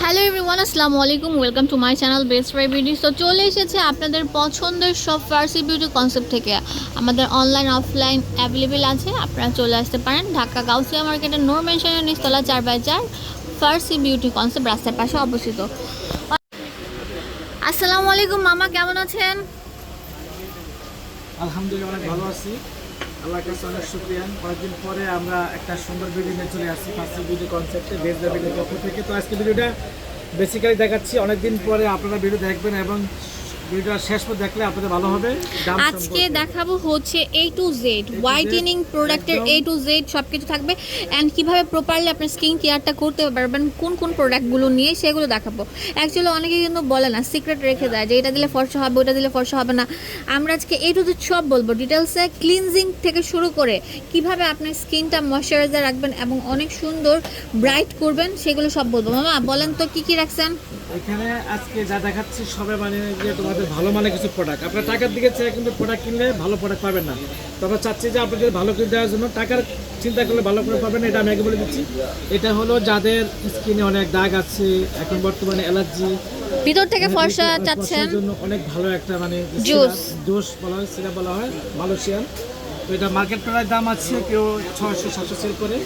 Hello everyone আসসালামু আলাইকুম welcome to my channel best by beauty তো চলে এসেছে আপনাদের পছন্দের সব ফার্সি বিউটি কনসেপ্ট থেকে। আমাদের অনলাইন অফলাইন অ্যাভেলেবেল আছে। আপনারা চলে আসতে পারেন ঢাকা গাউসিয়া মার্কেটের নোর মেনশনের নিচতলা চার বাই চার ফার্সি বিউটি কনসেপ্ট রাস্তার পাশে অবস্থিত। আসসালামু আলাইকুম মামা, কেমন আছেন? আলহামদুলিল্লাহ ভালো আছি। আল্লাহর কাছে অনেক শুক্রিয়া। কয়েকদিন পরে আমরা একটা সুন্দর ভিডিও নিয়ে চলে আসছি ফার্স্ট ভিডিও কনসেপ্টে বেস্ট ভিডিও পক্ষ থেকে। তো আজকে ভিডিওটা বেসিক্যালি দেখাচ্ছি। অনেকদিন পরে আপনারা ভিডিও দেখবেন এবং ভিডিওটা শেষ পর দেখলে আপনাদের ভালো হবে। আজকে দেখাবো হচ্ছে এ টু জেড হোয়াইটেনিং প্রোডাক্টের এ টু জেড সব কিছু থাকবে। অ্যান্ড কীভাবে প্রপারলি আপনার স্কিন কেয়ারটা করতে পারবেন কোন কোন প্রোডাক্টগুলো নিয়ে সেগুলো দেখাবো। অ্যাকচুয়ালি অনেকে কিন্তু বলে না সিক্রেট রেখে দেয় যে এটা দিলে ফর্সা হবে ওটা দিলে ফর্সা হবে না। আমরা আজকে এ টু জেড সব বলব। ডিটেলসে ক্লিনজিং থেকে শুরু করে কীভাবে আপনার স্কিনটা ময়শ্চারাইজার রাখবেন এবং অনেক সুন্দর ব্রাইট করবেন সেগুলো সব বলব। মামা বলেন তো কি কি রাখছেন? এখানে আজকে যা দেখাচ্ছি সবে মানে যে তোমাদের ভালো মানে কিছু প্রোডাক্ট আপনার টাকার দিকে চেয়ে কিন্তু প্রোডাক্ট কিনলে ভালো প্রোডাক্ট পাবেন না। তো আমরা চাচ্ছি যে আপনাদের ভালো করে দেওয়ার জন্য টাকার চিন্তা করলে ভালো করে পাবেন এটা আমি আগে বলে দিচ্ছি। এটা হলো যাদের স্কিনে অনেক দাগ আছে এখন বর্তমানে অ্যালার্জি ভিতর থেকে ফর্সা চাচ্ছেন। জন্য অনেক ভালো একটা মানে Juice. জুস বলা হয় সিরাপ বলা হয় মালয়েশিয়ান তো এটা মার্কেট প্রায় দাম আছে কেউ ছয়শো সাতশো সেল করে।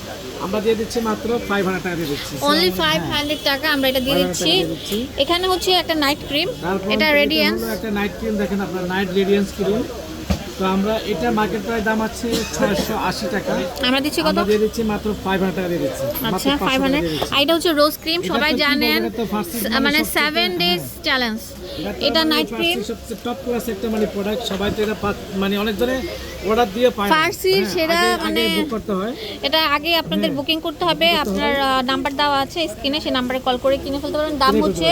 আমরা দিয়ে দিচ্ছি মাত্র ফাইভ হান্ড্রেড টাকা দিয়ে দিচ্ছি। অনলি ফাইভ হান্ড্রেড টাকা আমরা এটা দিয়ে দিচ্ছি। টাকা দিয়ে দিচ্ছি। এখানে হচ্ছে একটা নাইট ক্রিম এটা রেডিয়েন্স একটা নাইট ক্রিম দেখেন আপনার নাইট রেডিয়েন্স ক্রিম তো আমরা এটা মার্কেট দাম আছে ছয়শো আশি টাকা। আমরা দিচ্ছি কত? দিয়ে দিচ্ছি মাত্র ফাইভ হান্ড্রেড টাকা দিয়ে দিচ্ছি। আচ্ছা 500 ফাইভ হান্ড্রেড এটা হচ্ছে রোজ ক্রিম সবাই জানেন মানে সেভেন ডেজ চ্যালেঞ্জ এটা নাইট ক্রিম সবচেয়ে টপ ক্লাস একটা মানে প্রোডাক্ট সবাই তো এটা মানে অনেক জনে অর্ডার দিয়ে পায়। ফার্সির হ্যাঁ, সেরা মানে- করতে হয়। এটা আগে আপনাদের বুকিং করতে হবে। আপনার নাম্বার দেওয়া আছে স্ক্রিনে সেই নাম্বারে কল করে কিনে ফেলতে পারেন। দাম হচ্ছে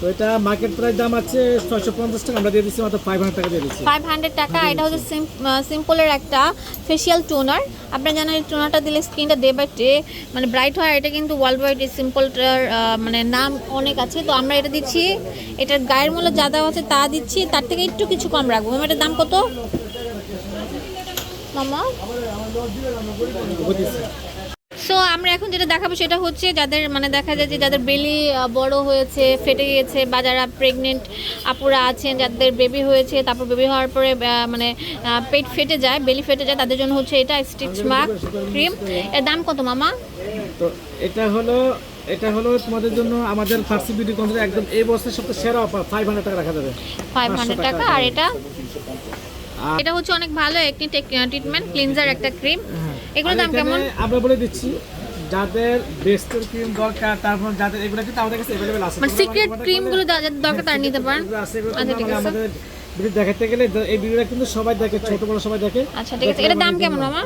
তো এটা মার্কেট প্রাইস দাম আছে ছয়শো পঞ্চাশ টাকা আমরা দিয়ে দিচ্ছি মাত্র ফাইভ হান্ড্রেড টাকা দিয়ে দিচ্ছি। ফাইভ হান্ড্রেড টাকা এটা হচ্ছে সিম্পলের একটা ফেসিয়াল টোনার আপনারা জানেন এই টোনারটা দিলে স্কিনটা ডে বাই ডে মানে ব্রাইট হয় এটা কিন্তু ওয়ার্ল্ড ওয়াইড এই সিম্পলটার মানে নাম অনেক আছে। তো আমরা এটা দিচ্ছি এটার গায়ের মূল্য যা দেওয়া আছে তা দিচ্ছি তার থেকে একটু কিছু কম রাখব। এটার দাম কত? মামা। সো আমরা এখন যেটা দেখাবো সেটা হচ্ছে যাদের মানে দেখা যায় যে যাদের বেলি বড় হয়েছে ফেটে গিয়েছে বা যারা প্রেগনেন্ট আপুরা আছেন যাদের বেবি হয়েছে তারপর বেবি হওয়ার পরে মানে পেট ফেটে যায় বেলি ফেটে যায় তাদের জন্য হচ্ছে এটা স্টিচ মার্ক ক্রিম এর দাম কত মামা? তো এটা হলো এটা হলো তোমাদের জন্য আমাদের ফার্সি বিউটি কনসেপ্ট একদম এই বছরের সবচেয়ে সেরা অফার ফাইভ হান্ড্রেড টাকা রাখা যাবে। ফাইভ 500 হান্ড্রেড টাকা টাকা আর এটা? এটা হচ্ছে অনেক ভালো একটি ট্রিটমেন্ট ক্লিনজার একটা ক্রিম হ্যাঁ। আর দাম কেমন? আমরা বলে দিচ্ছি যাদের বেস্টের ক্রিম দরকার তারপর যাদের এগুলো কিন্তু আমাদের কাছে অ্যাভেলেবেল আছে। মানে সিক্রেট ক্রিমগুলো করলে- যাদের দরকার তারা নিতে পারেন। এগুলো এগুলো আচ্ছা ঠিক আছে। আমাদের ভিডিও দেখাতে গেলে এই ভিডিওটা কিন্তু সবাই দেখে ছোট বড় সবাই দেখে। আচ্ছা ঠিক আছে। দাম কেমন মামা?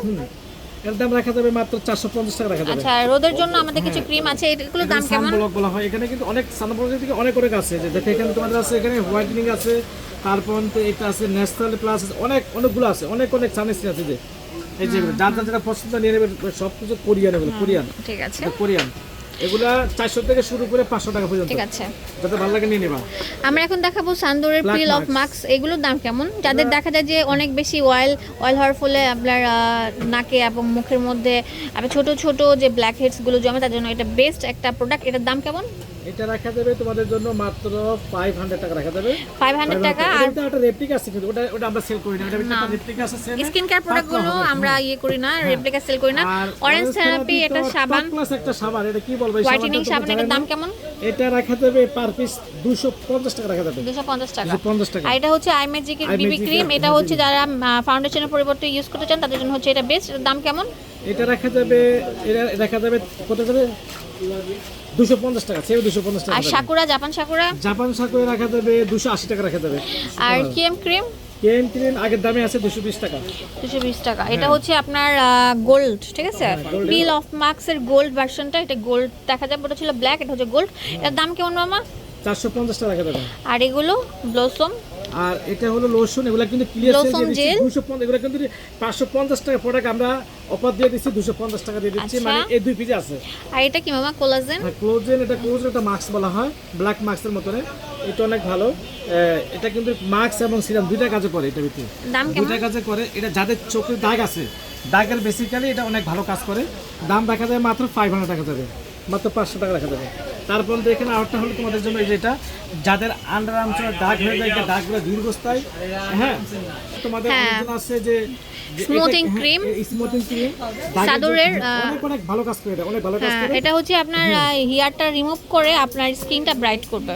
এর দাম রাখা যাবে মাত্র চারশো পঞ্চাশ টাকা রাখা যাবে। আচ্ছা রোদের জন্য আমাদের কিছু ক্রিম আছে এগুলোর দাম কেমন? সানব্লক বলা হয়। এখানে কিন্তু অনেক সানব্লক থেকে অনেক অনেক আছে। যে দেখে এখানে তোমাদের আছে এখানে হোয়াইটেনিং আছে তারপর এটা আছে ন্যাশনাল প্লাস অনেক অনেকগুলো আছে অনেক অনেক সানস্ক্রিন আছে যে। এই যে যার যার যেটা পছন্দ নিয়ে নেবে সব কিছু কোরিয়ান এগুলো কোরিয়ান। ঠিক আছে। কোরিয়ান। এগুলা চারশো থেকে শুরু করে পাঁচশো টাকা পর্যন্ত। ঠিক আছে। যাতে ভালো লাগে নিয়ে নেবা। আমরা এখন দেখাবো সান্দুরের পিল অফ. মাস্ক এগুলোর দাম কেমন? যাদের দেখা যায় যে অনেক বেশি অয়েল অয়েল হওয়ার ফলে আপনার নাকে এবং মুখের মধ্যে ছোট ছোট যে ব্ল্যাক হেডসগুলো জমে তার জন্য এটা বেস্ট একটা প্রোডাক্ট এটার দাম কেমন? এটা রাখা যাবে তোমাদের জন্য মাত্র ফাইভ হান্ড্রেড টাকা রাখা যাবে। ফাইভ হান্ড্রেড টাকা আর এটা একটা রেপ্লিকা আছে কিন্তু ওটা ওটা আমরা সেল করি না এটা একটা রেপ্লিকা আছে এ। স্কিন কেয়ার প্রোডাক্টগুলো আমরা ইয়ে করি না রেপ্লিকা সেল করি না। অরেঞ্জ থেরাপি এটা সাবান। class একটা সাবান এটা কি বলব হোয়াইটেনিং সাবান জানো দাম কেমন? এটা রাখা যাবে পার পিস দুশো পঞ্চাশ টাকা রাখা যাবে। দুশো পঞ্চাশ টাকা। দুশো পঞ্চাশ টাকা। আর এটা হচ্ছে আই ম্যাজিকের Eye বিবি ক্রিম এটা হচ্ছে যারা ফাউন্ডেশনের পরিবর্তে ইউজ করতে চান তাদের জন্য হচ্ছে এটা বেস্ট দাম কেমন? এটা রাখা যাবে এটা রাখা যাবে কত যাবে? দুশো পঞ্চাশ টাকা সেও দুশো পঞ্চাশ টাকা আর Sakura Japan Sakura? Japan Sakura রাখা যাবে দুশো আশি টাকা রাখা যাবে আর কেম ক্রিম? কেম ক্রিম আগের দামে আছে দুশো বিশ টাকা। দুশো বিশ টাকা। এটা হচ্ছে আপনার গোল্ড ঠিক আছে? পিল অফ মার্কসের গোল্ড ভার্সনটা এটা গোল্ড দেখা যাবে ওটা ছিল ব্ল্যাক এটা হচ্ছে গোল্ড এর দাম কেমন মামা? চারশো পঞ্চাশ টাকা যাবে আর এগুলো ব্লসম। আর এটা হলো লোশন এগুলো কিন্তু ক্লিয়ার সেল Lotion দিয়ে দিচ্ছি। gel। দুশো পঞ্চাশ এগুলো কিন্তু পাঁচশো পঞ্চাশ টাকা প্রোডাক্ট আমরা অফার দিয়ে দিচ্ছি দুশো পঞ্চাশ টাকা দিয়ে দিচ্ছি। আচ্ছা। মানে এই দুই আছে। আর এটা কি মামা কোলাজেন হ্যাঁ ক্লোজেন এটা ক্লোজেন একটা মাস্ক বলা হয়। ব্ল্যাক মাস্কের এটা অনেক ভালো। এটা কিন্তু মাস্ক এবং সিরাম দুইটা কাজে করে এটা ভিতরে। দাম কেমন? দুইটা কাজে করে। এটা যাদের চোখের দাগ আছে দাগের বেসিক্যালি এটা অনেক ভালো কাজ করে। দাম দেখা যায় মাত্র ফাইভ হান্ড্রেড টাকা যাবে। মাত্র পাঁচশো টাকা রাখা যাবে। তারপর দেখেন আরেকটা হলো তোমাদের জন্য এই যেটা যাদের আন্ডার আর্মসের দাগ হয়ে যায় যে দাগগুলো দীর্ঘস্থায়ী। হ্যাঁ তোমাদের হ্যাঁ। আছে যে এটা-। হ্যাঁ, এই স্মুথিং ক্রিম চাদরের, আহ, অনেক অনেক ভালো কাজ করে এটা অনেক ভালো কাজ হ্যাঁ করে। এটা হচ্ছে আপনার হেয়ারটা রিমুভ করে আপনার স্কিনটা ব্রাইট করবে।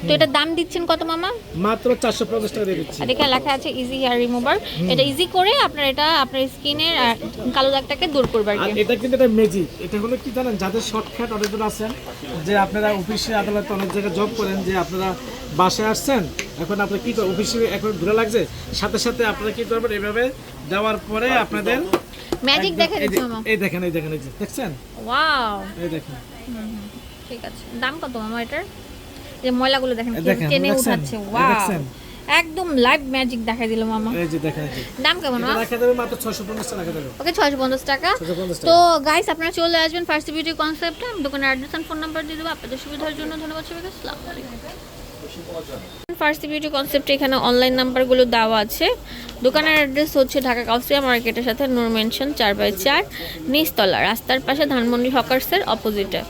তো এটা দাম দিচ্ছেন কত মামা? মাত্র চারশো পঞ্চাশ টাকা দিয়ে দিচ্ছি। এখানে লেখা আছে ইজি হেয়ার রিমুভার এটা ইজি করে আপনার এটা আপনার স্কিনের কালো দাগটাকে দূর করবে আর এটা কিন্তু একটা ম্যাজিক এটা হলো কি জানেন যাদের শর্টকাট অনেকজন আছেন যে আপনারা অফিসে আদালতে অনেক জায়গায় জব করেন যে আপনারা বাসায় আসছেন এখন আপনার কী করেন অফিসে এখন ঘুরে লাগছে? সাথে সাথে আপনারা কী করবেন? এভাবে দেওয়ার পরে আপনাদের ম্যাজিক একদম- এই দেখেন এই দেখেন এই যে দেখছেন? ওয়াও এই দেখেন। ঠিক আছে। দাম কত মামা এটার? যে ময়লাগুলো দেখেন দেখেন, টেনে? উঠাচ্ছে। ওয়াও? একদম লাইভ ম্যাজিক দেখা দিল মামা। এই যে যে। দাম কেমন? মামা রাখা যাবে মাত্র ছয়শো পঞ্চাশ টাকা রাখা যাবে ওকে ছয়শো পঞ্চাশ টাকা। তো গাইস আপনারা চলে আসবেন ফার্স্ট বিউটি কনসেপ্টে আমি দোকানের অ্যাড্রেস ফোন নাম্বার দিয়ে দেবো। আপনাদের সুবিধার জন্য ধন্যবাদ সবাইকে। আসসালামু আলাইকুম। ফার্স্ট বিউটি কনসেপ্টে এখানে অনলাইন নাম্বারগুলো দেওয়া আছে। দোকানের অ্যাড্রেস হচ্ছে ঢাকা কাউসিয়া মার্কেটের সাথে নূর মেনশন চার বাই চার নিচতলা রাস্তার পাশে ধানমন্ডি হকার্সের অপোজিটে